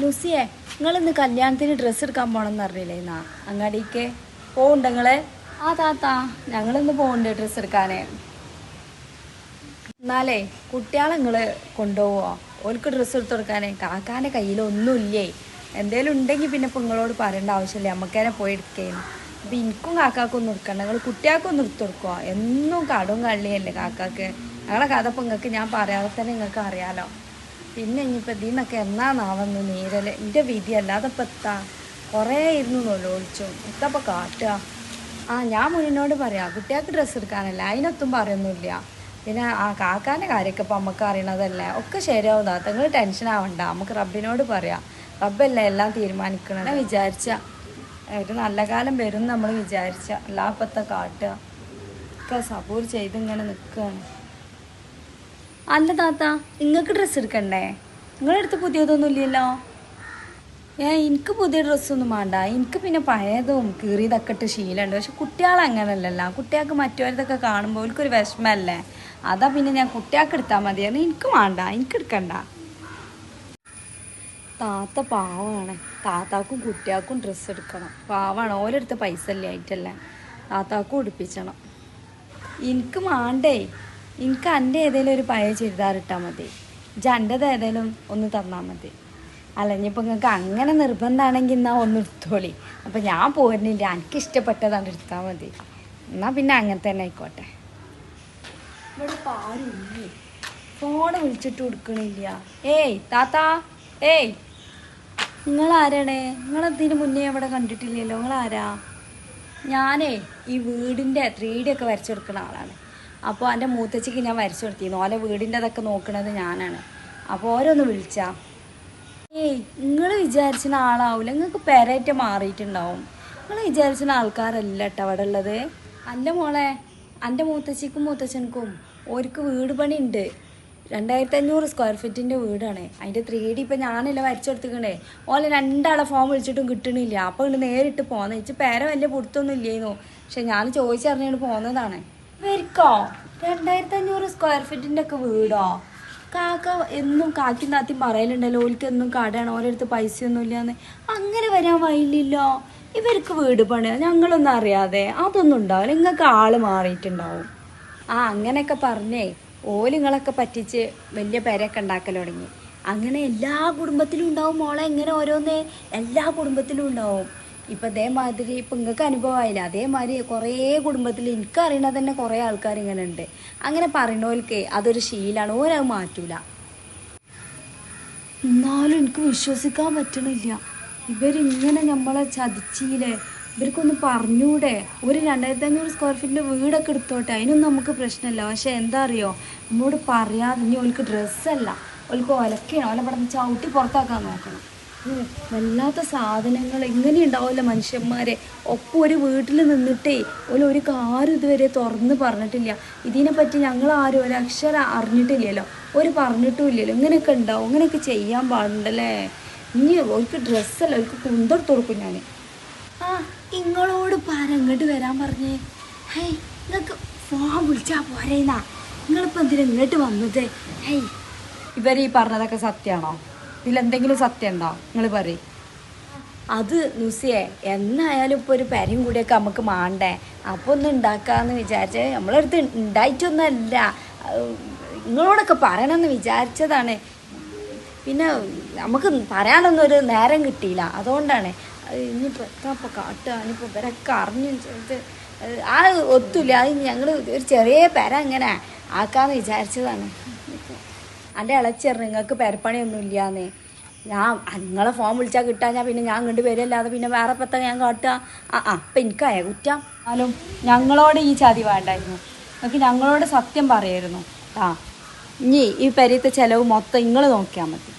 ലുസിയെ നിങ്ങളിന്ന് കല്യാണത്തിന് ഡ്രസ്സ് എടുക്കാൻ പോകണമെന്ന് അറിയില്ലേ എന്നാ അങ്ങാടിക്ക് പോകണ്ട നിങ്ങളെ? ആ താത്ത ഞങ്ങളിന്ന് പോകണ്ട് ഡ്രസ്സ് എടുക്കാനേ. എന്നാലേ കുട്ടികളെ നിങ്ങൾ കൊണ്ടുപോവോ? ഓൾക്ക് ഡ്രസ്സ് എടുത്ത് കൊടുക്കാനേ. കാക്കാന്റെ കയ്യിലൊന്നുമില്ലേ എന്തേലും ഉണ്ടെങ്കിൽ പിന്നെ ഇപ്പം നിങ്ങളോട് പറയേണ്ട ആവശ്യമില്ല? നമുക്കേനെ പോയി എടുക്കേന്ന് അപ്പം എനിക്കും കാക്കാക്കൊന്നും എടുക്കണ്ട. നിങ്ങൾ കുട്ടികൾക്കൊന്നും എടുത്ത് കൊടുക്കുവോ? എന്നും കടവും കള്ളിയല്ലേ കാക്കാക്ക്? ഞങ്ങളെ കഥ ഇപ്പം നിങ്ങൾക്ക് ഞാൻ പറയാതെ തന്നെ നിങ്ങൾക്ക് അറിയാലോ. പിന്നെ ഇനിയിപ്പോൾ ഇതിന്നൊക്കെ എന്നാന്നാവുന്നു നീരൽ? എന്റെ വിധി അല്ലാതെ ഇപ്പം എത്താ കുറേ ഇരുന്നു നൊലോളിച്ചു. എത്തപ്പോൾ കാട്ടുക ആ ഞാൻ മുന്നിനോട് പറയാം കുട്ടികൾക്ക് ഡ്രസ്സ് എടുക്കാനല്ല? അതിനൊത്തും പറയൊന്നുമില്ല. പിന്നെ ആ കാക്കാന്റെ കാര്യമൊക്കെ ഇപ്പം നമുക്ക് അറിയണതല്ലേ? ഒക്കെ ശരിയാവും താത്ത നിങ്ങൾ ടെൻഷൻ ആവണ്ട. നമുക്ക് റബ്ബിനോട് പറയാം. റബ്ബല്ലേ എല്ലാം തീരുമാനിക്കണം വിചാരിച്ച. ഒരു നല്ല കാലം വരും നമ്മൾ വിചാരിച്ച. അല്ലാപ്പത്തെ കാട്ടുക ഒക്കെ സപ്പോർ ചെയ്ത് ഇങ്ങനെ നിൽക്കുകയാണ് അല്ല താത്ത നിങ്ങൾക്ക് ഡ്രസ്സ് എടുക്കണ്ടേ? നിങ്ങളുടെ അടുത്ത് പുതിയതൊന്നും ഇല്ലല്ലോ. ഏ എനിക്ക് പുതിയ ഡ്രസ്സൊന്നും വേണ്ട. എനിക്ക് പിന്നെ പഴയതും കീറിയതൊക്കെ ഇട്ട് ശീലമുണ്ട്. പക്ഷെ കുട്ടികൾ അങ്ങനല്ലല്ലോ. കുട്ടികൾക്ക് മറ്റവരതൊക്കെ കാണുമ്പോൾ അവർക്കൊരു വിഷമല്ലേ അതാ പിന്നെ ഞാൻ കുട്ടികൾക്ക് എടുത്താൽ മതിയായിരുന്നു എനിക്ക് വേണ്ട. എനിക്ക് എടുക്കണ്ട. താത്ത പാവമാണ് താത്താക്കും കുട്ടികൾക്കും ഡ്രസ്സ് എടുക്കണം. പാവമാണ് ഓരോരുത്ത പൈസ അല്ലേ ആയിട്ടല്ലേ താത്താക്കും ഉടുപ്പിച്ചണം. എനിക്ക് വേണ്ടേ? എനിക്ക് എന്റെ ഏതെങ്കിലും ഒരു പഴയ ചുരിദാർ ഇട്ടാൽ മതി. ഇജ്ജ് എന്റെത് ഏതെങ്കിലും ഒന്ന് തന്നാൽ മതി. അല്ല ഇനിയിപ്പോൾ നിങ്ങൾക്ക് അങ്ങനെ നിർബന്ധമാണെങ്കിൽ എന്നാൽ ഒന്ന് എടുത്തോളി. അപ്പം ഞാൻ പോരുന്നില്ല. എനിക്ക് ഇഷ്ടപ്പെട്ടതാണ് എടുത്താൽ മതി. എന്നാൽ പിന്നെ അങ്ങനെ തന്നെ ആയിക്കോട്ടെ. ഇവിടെ ഇപ്പം ആരുമില്ലേ ഫോണ് വിളിച്ചിട്ട് കൊടുക്കണില്ല. ഏയ് താത്താ ഏയ്. നിങ്ങൾ ആരാണ് നിങ്ങളതിന് മുന്നേ അവിടെ കണ്ടിട്ടില്ലല്ലോ? നിങ്ങളാരാ? ഞാനേ ഈ വീടിന്റെ ത്രീ ഡി ഒക്കെ വരച്ചെടുക്കുന്ന ആളാണ്. അപ്പോൾ എന്റെ മൂത്തച്ഛക്ക് ഞാൻ വരച്ചു കൊടുത്തിരുന്നു. ഓലെ വീടിന്റെ അതൊക്കെ നോക്കണത് ഞാനാണ്. അപ്പോൾ ഓരോന്ന് വിളിച്ചാ ഏയ് നിങ്ങൾ വിചാരിച്ചിന് ആളാവില്ല നിങ്ങൾക്ക് പെരേറ്റ് മാറിയിട്ടുണ്ടാവും. നിങ്ങൾ വിചാരിച്ചിന് ആൾക്കാരല്ല കേട്ടോ അവിടെ ഉള്ളത് അല്ല മോളെ എന്റെ മൂത്തച്ഛക്കും മൂത്തച്ഛനക്കും ഓർക്ക് വീട് പണി ഉണ്ട് രണ്ടായിരത്തി അഞ്ഞൂറ് സ്ക്വയർ ഫീറ്റിന്റെ വീടാണ്. അതിന്റെ ത്രീ ഡി ഇപ്പം ഞാനല്ല വരച്ചു കൊടുത്തിക്കണേ. ഓലെ രണ്ടാളെ ഫോം വിളിച്ചിട്ടും കിട്ടണില്ല. അപ്പോൾ ഇങ്ങോട്ട് നേരിട്ട് പോന്നെ. ഇച്ചിരി പേര വലിയ പൊടുത്തൊന്നും ഇല്ലേന്നു. പക്ഷെ ഞാൻ ചോദിച്ചറിഞ്ഞാണ് പോന്നതാണ്. ഇവർക്കോ രണ്ടായിരത്തി അഞ്ഞൂറ് സ്ക്വയർ ഫീറ്റിന്റെ ഒക്കെ വീടോ? കാക്ക എന്നും കാക്കി നാത്തിയും പറയലുണ്ടല്ലോ ഓൽക്ക് എന്നും കടയാണ് ഓരോരുത്ത് പൈസയൊന്നും ഇല്ലാന്ന്. അങ്ങനെ വരാൻ വഴിയില്ലല്ലോ. ഇവർക്ക് വീട് പണിയാ ഞങ്ങളൊന്നും അറിയാതെ. അതൊന്നും ഉണ്ടാവില്ല. നിങ്ങൾക്ക് ആൾ മാറിയിട്ടുണ്ടാവും. ആ അങ്ങനെയൊക്കെ പറഞ്ഞേ ഓലുങ്ങളൊക്കെ പറ്റിച്ച് വലിയ പേരൊക്കെ ഉണ്ടാക്കൽ തുടങ്ങി. അങ്ങനെ എല്ലാ കുടുംബത്തിലും ഉണ്ടാവും മോളെ ഇങ്ങനെ ഓരോന്നേ. എല്ലാ കുടുംബത്തിലും ഉണ്ടാവും. ഇപ്പം അതേമാതിരി ഇപ്പം നിങ്ങൾക്ക് അനുഭവമായില്ല അതേമാതിരി കുറേ കുടുംബത്തിൽ എനിക്ക് അറിയണ തന്നെ കുറേ ആൾക്കാർ ഇങ്ങനെ ഉണ്ട് അങ്ങനെ പറയണോൽക്ക് അതൊരു ശീലാണ്. ഓരത് മാറ്റൂല. എന്നാലും എനിക്ക് വിശ്വസിക്കാൻ പറ്റണില്ല. ഇവരിങ്ങനെ നമ്മളെ ചതിച്ചില്ലേ ഇവർക്കൊന്ന് പറഞ്ഞൂടെ? ഒരു രണ്ടായിരത്തി അഞ്ഞൂറ് സ്ക്വയർ ഫീറ്റിന്റെ വീടൊക്കെ എടുത്തോട്ടെ? അതിനൊന്നും നമുക്ക് പ്രശ്നമില്ല പക്ഷെ എന്താ അറിയോ? നമ്മോട് പറയാതെ ഇനി ഓൾക്ക് ഡ്രസ്സല്ല ഓൾക്ക് ഒലക്കണം ഓലെ ഇവിടെ ചവിട്ടി പുറത്താക്കാൻ നോക്കണം. വല്ലാത്ത സാധനങ്ങൾ ഇങ്ങനെ ഉണ്ടാവില്ല മനുഷ്യന്മാരെ? ഒപ്പം ഒരു വീട്ടിൽ നിന്നിട്ടേ ഓല ഒരു കാര്യം ഇതുവരെ തുറന്ന് പറഞ്ഞിട്ടില്ല. ഇതിനെപ്പറ്റി ഞങ്ങൾ ആരും ഒരു അക്ഷരം അറിഞ്ഞിട്ടില്ലല്ലോ. ഒരു പറഞ്ഞിട്ടും ഇല്ലല്ലോ ഇങ്ങനെയൊക്കെ ഉണ്ടാവും. ഇങ്ങനെയൊക്കെ ചെയ്യാൻ പാടുണ്ടല്ലേ? ഇനി ഓർക്ക് ഡ്രസ്സല്ല ഓർക്ക് കുന്തെടുത്ത് കൊടുക്കും ഞാൻ ആ നിങ്ങളോട് ഇങ്ങോട്ട് വരാൻ പറഞ്ഞേ. ഹേയ് നിങ്ങൾക്ക് ഫോൺ വിളിച്ചാൽ പോരേന്നാ. നിങ്ങളിപ്പോൾ എന്തിനാ ഇങ്ങോട്ട് വന്നത്? ഹേയ് ഇവർ ഈ പറഞ്ഞതൊക്കെ സത്യമാണോ? ഇതിലെന്തെങ്കിലും സത്യം ഉണ്ടോ നിങ്ങൾ പറയും. അത് നുസിയെ എന്നായാലും ഇപ്പോൾ ഒരു പരിയും കൂടിയൊക്കെ നമുക്ക് മാണ്ടേ? അപ്പോൾ ഒന്ന് ഉണ്ടാക്കാമെന്ന് വിചാരിച്ച്. നമ്മളടുത്ത് ഉണ്ടായിട്ടൊന്നുമല്ല. അഹ് നിങ്ങളോടൊക്കെ പറയണമെന്ന് വിചാരിച്ചതാണ്. പിന്നെ നമുക്ക് പറയാനൊന്നും ഒരു നേരം കിട്ടിയില്ല. അതുകൊണ്ടാണ്. അത് ഇനിയിപ്പോൾ എത്താപ്പോൾ കാട്ടുക? ഇനിയിപ്പോൾ ഇവരൊക്കെ അറിഞ്ഞു ആ ഒത്തില്ല അത് ഞങ്ങൾ ഒരു ചെറിയ പെര അങ്ങനെ ആക്കാന്ന് വിചാരിച്ചതാണ്. എന്റെ ഇളച്ചേർ നിങ്ങൾക്ക് പെരപ്പണിയൊന്നും ഇല്ലാന്നേ. ഞാൻ നിങ്ങളെ ഫോൺ വിളിച്ചാൽ കിട്ടാൻ ഞാൻ പിന്നെ ഞാൻ കണ്ടു വരില്ലാതെ പിന്നെ വേറെ പത്ത ഞാൻ കാട്ടുക? ആ ആ അപ്പം എനിക്കായ കുറ്റം എന്നാലും ഞങ്ങളോട് ഈ ചതി വേണ്ടായിരുന്നു. നിങ്ങൾക്ക് ഞങ്ങളോട് സത്യം പറയായിരുന്നു. ആ ഇനി ഈ പെരയത്തെ ചിലവ് മൊത്തം നിങ്ങൾ നോക്കിയാൽ മതി.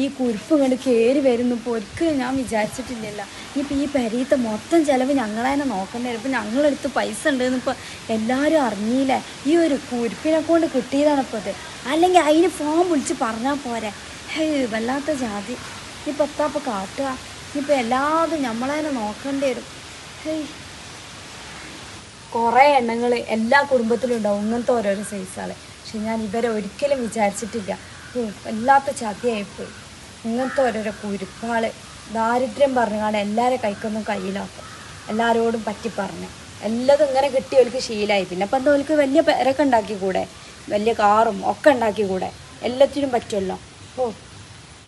ഈ കുരുപ്പ് ഇങ്ങോട്ട് കയറി വരുന്നു. ഇപ്പോൾ ഒരിക്കലും ഞാൻ വിചാരിച്ചിട്ടില്ലല്ല. ഇനിയിപ്പോൾ ഈ പെരയത്തെ മൊത്തം ചിലവ് ഞങ്ങൾ തന്നെ നോക്കേണ്ടി വരും. ഇപ്പം ഞങ്ങളെടുത്ത് പൈസ ഉണ്ടെന്ന് ഇപ്പോൾ എല്ലാവരും അറിഞ്ഞില്ലേ? ഈ ഒരു കുരുപ്പിനെ കൊണ്ട് കിട്ടിയതാണ് ഇപ്പോൾ അല്ലെങ്കിൽ അതിന് ഫോൺ വിളിച്ച് പറഞ്ഞാൽ പോരെ. ഹേ വല്ലാത്ത ജാതി. ഇനിയിപ്പോൾ എത്താപ്പോൾ കാട്ടുക. ഇനിയിപ്പോൾ എല്ലാതും നമ്മളെ തന്നെ നോക്കേണ്ടി വരും. കുറേ എണ്ണങ്ങൾ എല്ലാ കുടുംബത്തിലും ഉണ്ടാവും. ഇങ്ങനത്തെ ഓരോരോ സൈസാളെ പക്ഷെ ഞാൻ ഇവരെ ഒരിക്കലും വിചാരിച്ചിട്ടില്ല. വല്ലാത്ത ചതിയായിപ്പോയി. ഇങ്ങനത്തെ ഓരോരോ കുരുപ്പാൾ ദാരിദ്ര്യം പറഞ്ഞാണ് എല്ലാവരെ കൈക്കൊന്നും കയ്യിലാക്കും. എല്ലാവരോടും പറ്റി പറഞ്ഞ്. എല്ലാതും ഇങ്ങനെ കിട്ടി ഓൽക്ക് ശീലമായി പിന്നെ അപ്പം എന്താ ഓൽക്ക് വലിയ പേരൊക്കെ ഉണ്ടാക്കി കൂടെ വലിയ കാറും ഒക്കെ ഉണ്ടാക്കി കൂടെ എല്ലാത്തിനും പറ്റുമല്ലോ ഓ